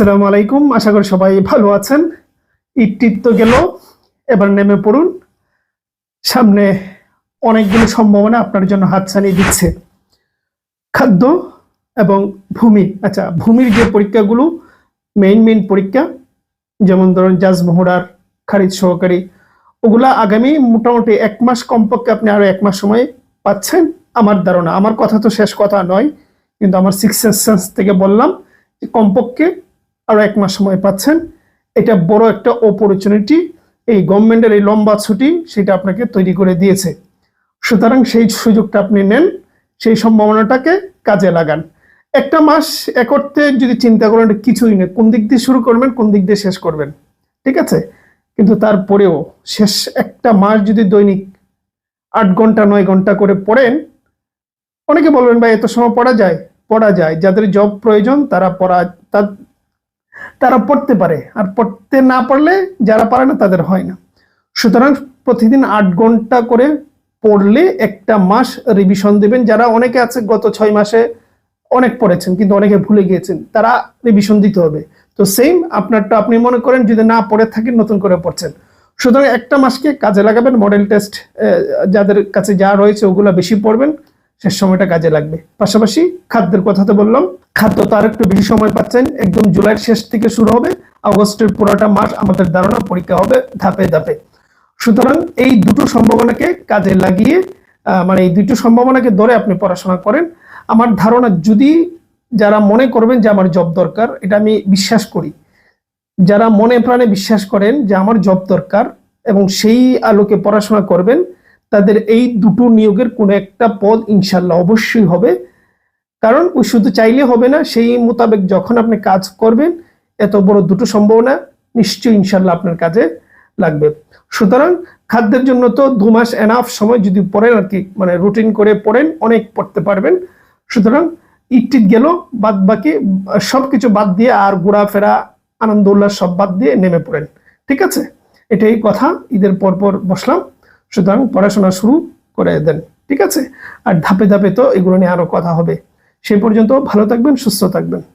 আসসালামু আলাইকুম। আশা করি সবাই ভালো আছেন। ঈদ তো গেল। এবার নেমে পড়ুন। সামনে অনেকগুলো সম্ভাবনা আপনার জন্য হাতছানি দিচ্ছে। খাদ্য এবং ভূমি। আচ্ছা ভূমির যে পরীক্ষাগুলো মেইন মেইন পরীক্ষা, যেমন ধরুন জাজমোহরার খারিজ সহকারী, ওগুলা আগামী মোটামুটি এক মাস কমপক্ষে আপনি আরও এক মাস সময় পাচ্ছেন। আমার ধারণা, আমার কথা তো শেষ কথা নয়, কিন্তু আমার সিক্স সেন্স থেকে বললাম কমপক্ষে আরও এক মাস সময় পাচ্ছেন। এটা বড় একটা অপরচুনিটি এই গভর্নমেন্টের এই লম্বা ছুটি, সেটা আপনাকে তৈরি করে দিয়েছে। সুতরাং সেই সুযোগটা আপনি নেন, সেই সম্ভাবনাটাকে কাজে লাগান। একটা মাস এক অর্থে যদি চিন্তা করেন কিছুই নেই, কোন দিক দিয়ে শুরু করবেন, কোন দিক দিয়ে শেষ করবেন, ঠিক আছে? কিন্তু তারপরেও শেষ একটা মাস যদি দৈনিক আট ঘণ্টা, নয় ঘণ্টা করে পড়েন, অনেকে বলবেন, ভাই, এত সময় পড়া যায়? পড়া যায়। যাদের জব প্রয়োজন, তারা পড়া তারা পড়তে পারে। আর পড়তে না পারলে যারা পারে না তাদের হয় না। সুতরাং প্রতিদিন আট ঘণ্টা করে পড়লে একটা মাস রিভিশন দেবেন। যারা অনেকে আছে গত ছয় মাসে অনেক পড়েছেন, কিন্তু অনেকে ভুলে গিয়েছেন, তারা রিভিশন দিতে হবে। তো সেম আপনারটা আপনি মনে করেন যদি না পড়ে থাকেন, নতুন করে পড়ছেন। সুতরাং একটা মাসকে কাজে লাগাবেন। মডেল টেস্ট যাদের কাছে যা রয়েছে ওগুলো বেশি পড়বেন। শেষ সময়টা কাজে লাগবে। পাশাপাশি খাদ্যের কথা তো বললাম, খাদ্য তো আর একটু বেশি সময় পাচ্ছেন, একদম জুলাইয়ের শেষ থেকে শুরু হবে, আগস্টের পুরোটা মাস আমাদের ধারণা পরীক্ষা হবে ধাপে ধাপে। সুতরাং এই দুটো সম্ভাবনাকে কাজে লাগিয়ে মানে এই দুটো সম্ভাবনাকে ধরে আপনি পড়াশোনা করেন। আমার ধারণা যদি যারা মনে করবেন যে আমার জব দরকার, এটা আমি বিশ্বাস করি। যারা মনে প্রাণে বিশ্বাস করেন যে আমার জব দরকার এবং সেই আলোকে পড়াশোনা করবেন তাদের এই দুটো নিয়োগের কোনো একটা পদ ইনশাল্লাহ অবশ্যই হবে। কারণ ওই শুধু চাইলে হবে না, সেই মোতাবেক যখন আপনি কাজ করবেন, এত বড় দুটো সম্ভাবনা নিশ্চয়ই ইনশাল্লাহ আপনার কাজে লাগবে। সুতরাং খাদ্যের জন্য তো দু মাস এনাফ সময় যদি পড়েন আর কি মানে রুটিন করে পড়েন, অনেক পড়তে পারবেন। সুতরাং ইটিট গেল, বাদ বাকি সব কিছু বাদ দিয়ে আর ঘোরাফেরা, আনন্দ উল্লাস সব বাদ দিয়ে নেমে পড়েন। ঠিক আছে? এটাই কথা, ঈদের পর পর বসলাম। সুতরাং পড়াশোনা শুরু করে দেন, ঠিক আছে? আর ধাপে ধাপে তো এগুলো নিয়ে আরও কথা হবে। সেই পর্যন্ত ভালো থাকবেন, সুস্থ থাকবেন।